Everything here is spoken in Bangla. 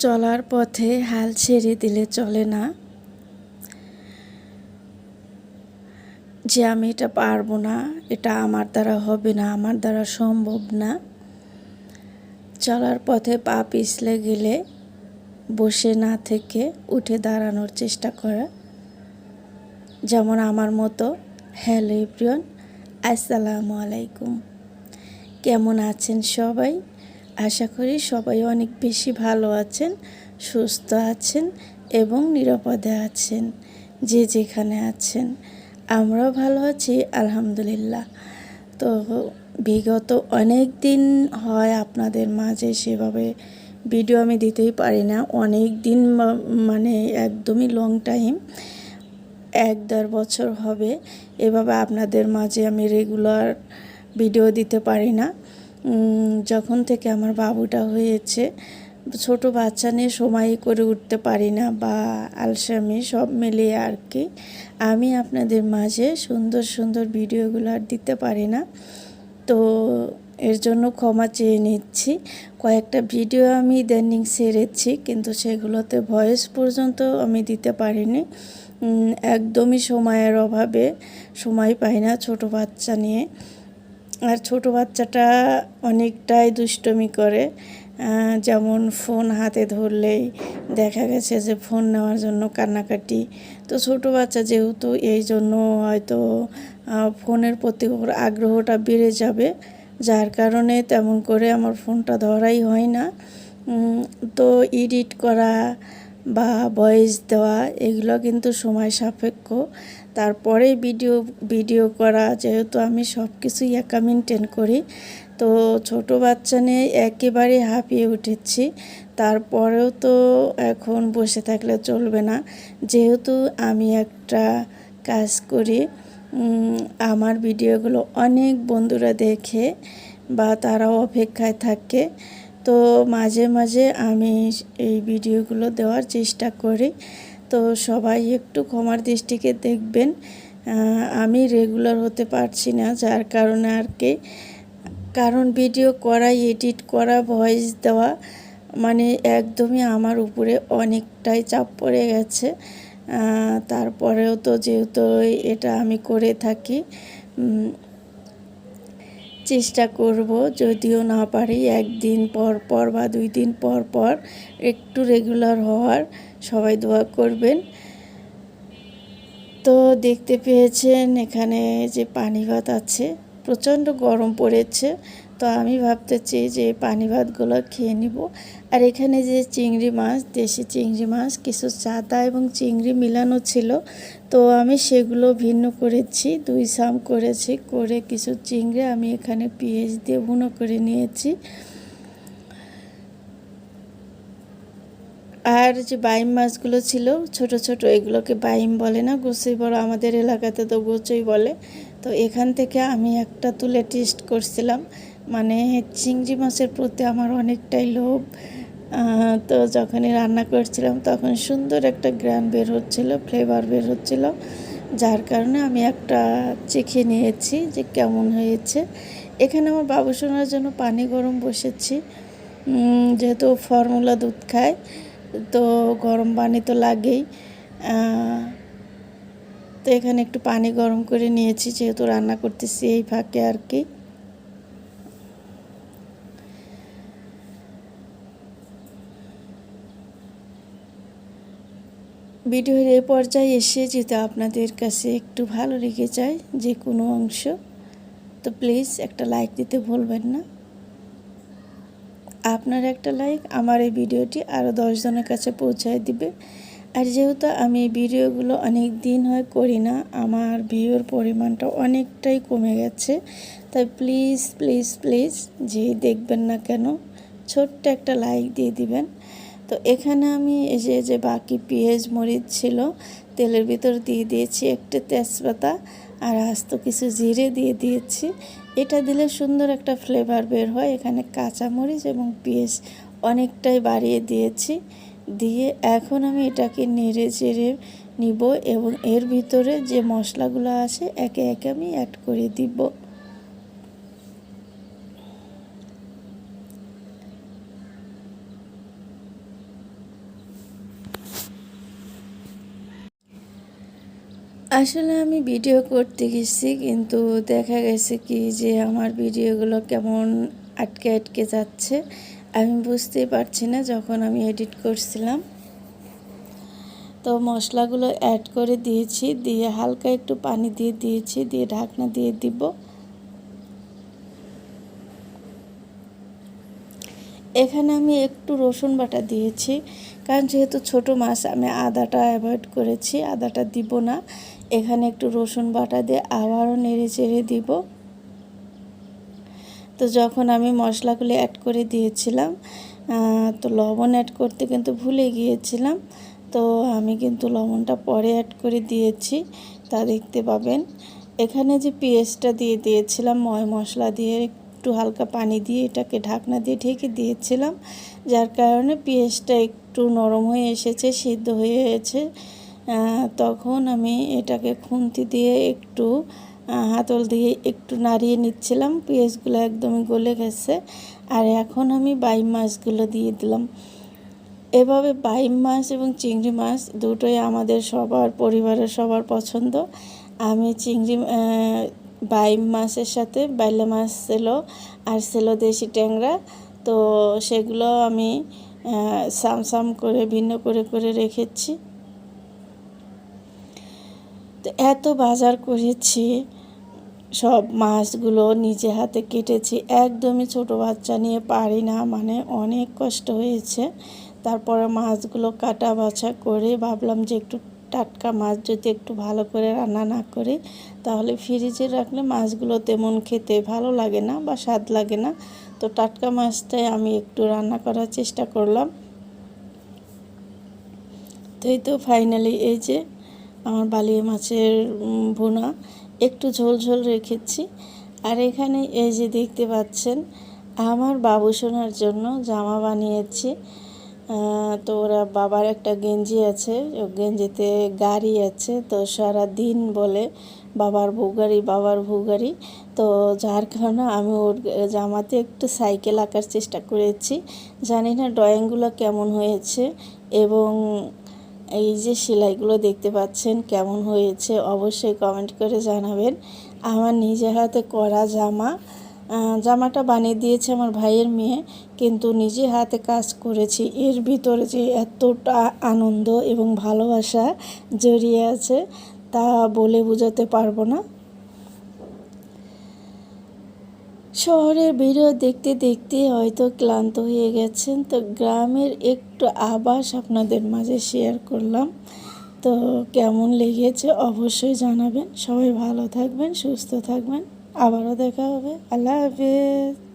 চলার পথে হাল ছেড়ে দিলে চলে না। যে আমি এটা পারব না, এটা আমার দ্বারা হবে না, আমার দ্বারা সম্ভব না। চলার পথে পা পিছলে গেলে বসে না থেকে উঠে দাঁড়ানোর চেষ্টা করা। যেমন আমার মতো, হ্যালো এভরিওয়ান, আসসালামু আলাইকুম। কেমন আছেন সবাই? আশা করি সবাই অনেক বেশি ভালো আছেন, সুস্থ আছেন এবং নিরাপদে আছেন, যে যেখানে আছেন। আমরাও ভালো আছি, আলহামদুলিল্লাহ। তো বিগত অনেক দিন হয় আপনাদের মাঝে সেভাবে ভিডিও আমি দিতেই পারি না। অনেক দিন মানে একদমই লং টাইম এক দেড় বছর হবে। এভাবে আপনাদের মাঝে আমি রেগুলার ভিডিও দিতে পারি না। যখন থেকে আমার বাবুটা হয়েছে, ছোট বাচ্চা নিয়ে সময় করে উঠতে পারি না বা আলসামি সব মিলিয়ে আর কি। আমি আপনাদের মাঝে সুন্দর সুন্দর ভিডিওগুলো আর দিতে পারি না। তো এর জন্য ক্ষমা চেয়ে নিচ্ছি। কয়েকটা ভিডিও আমি ইদানিং সেরেছি, কিন্তু সেগুলোতে ভয়েস পর্যন্ত আমি দিতে পারিনি। একদমই সময়ের অভাবে সময় পাই না ছোট বাচ্চা নিয়ে। আর ছোট বাচ্চাটা অনেকটাই দুষ্টমি করে যেমন ফোন হাতে ধরলেই দেখা গেছে যে ফোন নেওয়ার জন্য কান্নাকাটি। তো ছোট বাচ্চা যেহেতু এই জন্য হয়তো ফোনের প্রতি ওর আগ্রহটা বেড়ে যাবে, যার কারণে তেমন করে আমার ফোনটা ধরাই হয় না। তো এডিট করা বা ভয়েস দেওয়া, এগুলো কিন্তু সময় সাপেক্ষ। তারপরে ভিডিও ভিডিও করা, যেহেতু আমি সব কিছুই একা মেনটেন করি, তো ছোট বাচ্চা নিয়ে একেবারে হাঁপিয়ে উঠেছি। তারপরেও তো এখন বসে থাকলে চলবে না। যেহেতু আমি একটা কাজ করি আমার ভিডিওগুলো অনেক বন্ধুরা দেখে বা তারাও অপেক্ষায় থাকে। তো মাঝে মাঝে আমি এই ভিডিওগুলো দেওয়ার চেষ্টা করি। তো সবাই একটু ক্ষমার দৃষ্টিকে দেখবেন। আমি রেগুলার হতে পারছি না, যার কারণে আর কি। কারণ ভিডিও করা এডিট করা ভয়েস দেওয়া মানে একদমই আমার উপরে অনেকটাই চাপ পড়ে গেছে। তারপরেও তো যেহেতু এটা আমি করে থাকি চেষ্টা করব যদিও না পারি, একদিন পর পর বা দুই দিন পর পর একটু রেগুলার হওয়ার। সবাই দোয়া করবেন। তো দেখতে পেয়েছেন এখানে যে পানি ভাত আছে, প্রচণ্ড গরম পড়েছে। তো আমি ভাবতেছি যে পানি ভাতগুলো খেয়ে নিব। আর এখানে যে চিংড়ি মাছ, দেশি চিংড়ি মাছ, কিছু চাদা এবং চিংড়ি মিলানো ছিল, তো আমি সেগুলো ভিন্ন করেছি, দুই সাম করেছি, করে কিছু চিংড়ি আমি এখানে পেঁয়াজ দিয়ে বুনো করে নিয়েছি। আর যে বাইম মাছগুলো ছিল, ছোট ছোট, এগুলোকে বাইম বলে না, গোসই বড় আমাদের এলাকাতে তো গোচই বলে। তো এখান থেকে আমি একটা তুলে টেস্ট করছিলাম মানে চিংড়ি মাছের প্রতি আমার অনেকটাই লোভ। তো যখনই রান্না করছিলাম তখন সুন্দর একটা গ্রান বের হচ্ছিল ফ্লেভার বের হচ্ছিল, যার কারণে আমি একটা চেখে নিয়েছি যে কেমন হয়েছে। এখানে আমার বাবু শোনার জন্য পানি গরম বসেছি। যেহেতু ফর্মুলা দুধ খায়, তো গরম পানি তো লাগেই। তো এখানে একটু পানি গরম করে নিয়েছি, যেহেতু রান্না করতেছি এই ফাঁকে আর কি। ভিডিওর এই পর্যায়ে এসে যেতে আপনাদের কাছে একটু ভালো লেগে যায় যে কোনো অংশ, তো প্লিজ একটা লাইক দিতে ভুলবেন না। আপনার একটা লাইক আমার এই ভিডিওটি আরও দশজনের কাছে পৌঁছায় দিবে। আর যেহেতু আমি ভিডিওগুলো অনেক দিন হয় করি না, আমার ভিউর পরিমাণটা অনেকটাই কমে গেছে। তাই প্লিজ প্লিজ প্লিজ যে দেখবেন না কেন, ছোট্ট একটা লাইক দিয়ে দিবেন। তো এখানে আমি এই যে যে বাকি পেঁয়াজ, মরিচ ছিল, তেলের ভিতর দিয়ে দিয়েছি একটা তেজপাতা আর আস্ত কিছু জিরে দিয়ে দিয়েছি। এটা দিলে সুন্দর একটা ফ্লেভার বের হয়। এখানে কাঁচা মরিচ এবং পেঁয়াজ অনেকটাই বাড়িয়ে দিয়েছি। দিয়ে এখন আমি এটাকে নেড়ে চেড়ে নিব এবং এর ভিতরে যে মশলাগুলো আছে, একে একে আমি অ্যাড করে দিব। আসলে আমি ভিডিও করতে গেছি, কিন্তু দেখা গেছে কি যে আমার ভিডিওগুলো কেমন আটকে আটকে যাচ্ছে, আমি বুঝতেই পারছি না যখন আমি এডিট করছিলাম। তো মশলাগুলো অ্যাড করে দিয়েছি, দিয়ে হালকা একটু পানি দিয়ে দিয়েছি, দিয়ে ঢাকনা দিয়ে দিব। এখানে আমি একটু রসুন বাটা দিয়েছি, কারণ যেহেতু ছোট মাছ আমি আদাটা অ্যাভয়েড করেছি, আদাটা দিব না। এখানে একটু রসুন বাটা দিয়ে আবারও নেড়ে চেড়ে দিব। তো যখন আমি মশলাগুলি অ্যাড করে দিয়েছিলাম তো লবণ অ্যাড করতে কিন্তু ভুলে গিয়েছিলাম। তো আমি কিন্তু লবণটা পরে অ্যাড করে দিয়েছি, তা দেখতে পাবেন। এখানে যে পেঁয়াজটা দিয়ে দিয়েছিলাম, ময় মশলা দিয়ে একটু হালকা পানি দিয়ে এটাকে ঢাকনা দিয়ে ঢেকে দিয়েছিলাম, যার কারণে পেঁয়াজটা একটু নরম হয়ে এসেছে, সিদ্ধ হয়ে তখন আমি এটাকে খুন্তি দিয়ে একটু হাতল দিয়ে একটু নাড়িয়ে নিচ্ছিলাম, পেঁয়াজগুলো একদমই গলে গেছে। আর এখন আমি বাই মাছগুলো দিয়ে দিলাম। এভাবে বাইম মাছ এবং চিংড়ি মাছ দুটোই আমাদের সবার পরিবারের সবার পছন্দ। আমি চিংড়ি বাইম মাছের সাথে বাইলে মাছ ছিল আর ছিল দেশি ট্যাংরা। তো সেগুলো আমি সাম সাম করে ভিন্ন করে করে রেখেছি। তো এত বাজার করেছি, সব মাছগুলো নিজে হাতে কেটেছি। একদমই ছোট বাচ্চা নিয়ে পারি না মানে অনেক কষ্ট হয়েছে। তারপরে মাছগুলো কাটা বাছা করে ভাবলাম যে একটু টাটকা মাছ যদি একটু ভালো করে রান্না না করি, তাহলে ফ্রিজে রাখলে মাছগুলো তেমন খেতে ভালো লাগে না বা স্বাদ লাগে না। তো টাটকা মাছটাই আমি একটু রান্না করার চেষ্টা করলাম। তো এই তো ফাইনালি এই যে আমার বালিয়া মাছের ভুনা। একটু ঝোল ঝোল রেখেছি। আর এখানে এই যে দেখতে পাচ্ছেন, আমার বাবু সোনার জন্য জামা বানিয়েছি। তো ওরা বাবার একটা গেঞ্জি আছে গেঞ্জিতে গাড়ি আছে, তো সারা দিন বলে বাবার ভুগারি বাবার ভুগারি। তো যার কারণে আমি ওর জামাতে একটু সাইকেল আঁকার চেষ্টা করেছি। জানি না ড্রয়িংগুলো কেমন হয়েছে এবং এই যে সেলাইগুলো দেখতে পাচ্ছেন কেমন হয়েছে, অবশ্যই কমেন্ট করে জানাবেন। আমার নিজের হাতে করা জামা জামাটা বানিয়ে দিয়েছে আমার ভাইয়ের মেয়ে, কিন্তু নিজে হাতে কাজ করেছি। এর ভিতরে যে এতটা আনন্দ এবং ভালোবাসা জড়িয়ে আছে, তা বলে বোঝাতে পারব না। শহরের ভিডিও দেখতে দেখতে হয়তো ক্লান্ত হয়ে গেছেন। তো গ্রামের একটু আবাস আপনাদের মাঝে শেয়ার করলাম। তো কেমন লেগেছে অবশ্যই জানাবেন। সবাই ভালো থাকবেন, সুস্থ থাকবেন। আবারও দেখা হবে। আল্লাহ হাফেজ।